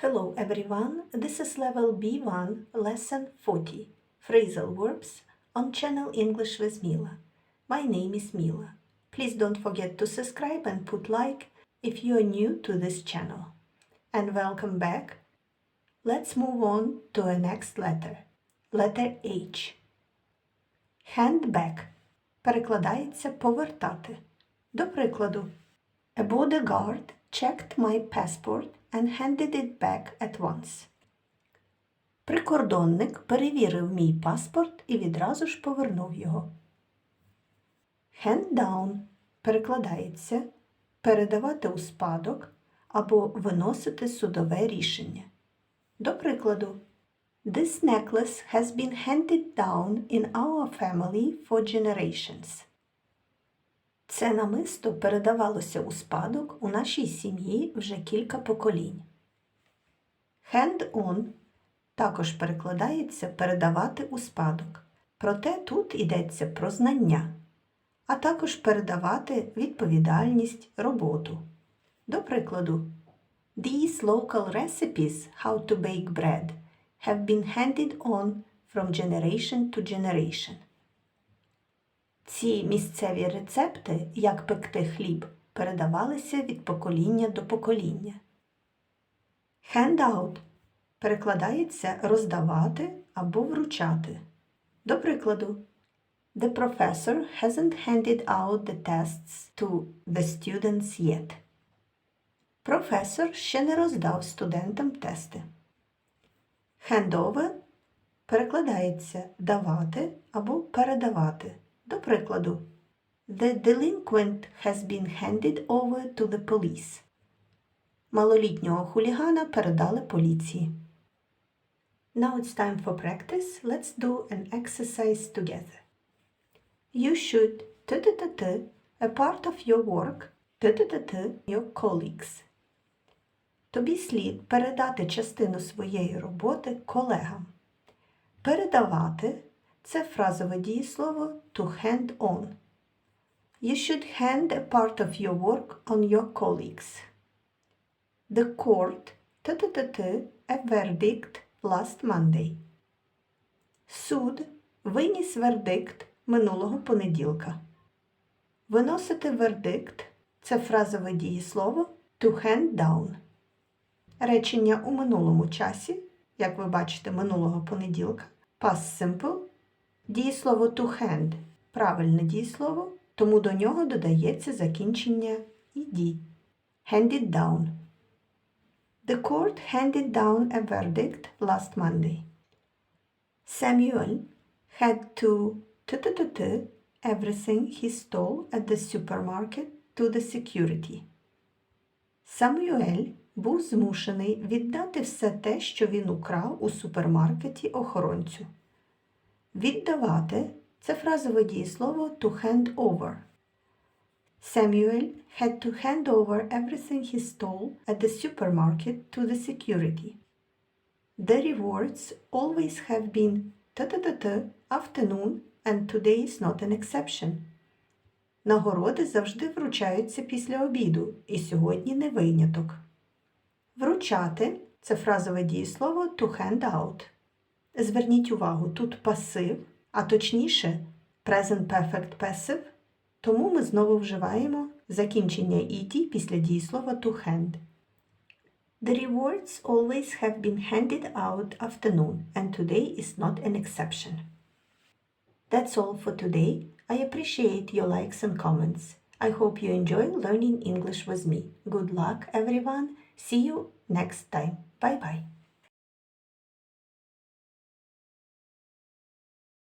Hello everyone, this is level B1, lesson 40, phrasal verbs on channel English with Mila. My name is Mila. Please don't forget to subscribe and put like if you are new to this channel. And welcome back. Let's move on to the next letter. Letter H. Hand back перекладається повертати. До прикладу, A bodyguard checked my passport and handed it back at once. Прикордонник перевірив мій паспорт і відразу ж повернув його. Hand down перекладається передавати у спадок або виносити судове рішення. До прикладу, This necklace has been handed down in our family for generations. Це намисто передавалося у спадок у нашій сім'ї вже кілька поколінь. Hand-on також перекладається передавати у спадок. Проте тут йдеться про знання, а також передавати відповідальність, роботу. До прикладу, These local recipes how to bake bread have been handed on from generation to generation. Ці місцеві рецепти, як пекти хліб, передавалися від покоління до покоління. Handout перекладається роздавати або вручати. До прикладу, The professor hasn't handed out the tests to the students yet. Професор ще не роздав студентам тести. Handover перекладається давати або передавати. До прикладу, The delinquent has been handed over to the police. Малолітнього хулігана передали поліції. Now it's time for practice. Let's do an exercise together. You should t-t-t-t a part of your work t-t-t-t your colleagues. Тобі слід передати частину своєї роботи колегам. Передавати це фразове дієслово to hand on. You should hand a part of your work on your colleagues. The court т-т-т-т a verdict last Monday. Суд виніс вердикт минулого понеділка. Виносити вердикт це фразове дієслово to hand down. Речення у минулому часі, як ви бачите, минулого понеділка, past simple, дієслово to hand правильне дієслово, тому до нього додається закінчення «ed». Handed down. The court handed down a verdict last Monday. Samuel had to t-t-t-t everything he stole at the supermarket to the security. Самюель був змушений віддати все те, що він украв у супермаркеті охоронцю. Віддавати це фразове дієслово to hand over. Samuel had to hand over everything he stole at the supermarket to the security. The rewards always have been t-t-t-t afternoon and today is not an exception. Нагороди завжди вручаються після обіду, і сьогодні не виняток. Вручати це фразове дієслово to hand out. Зверніть увагу, тут пасив, а точніше present perfect passive, тому ми знову вживаємо закінчення «ed» після дієслова to hand. The rewards always have been handed out afternoon, and today is not an exception. That's all for today. I appreciate your likes and comments. I hope you enjoy learning English with me. Good luck, everyone. See you next time. Bye bye.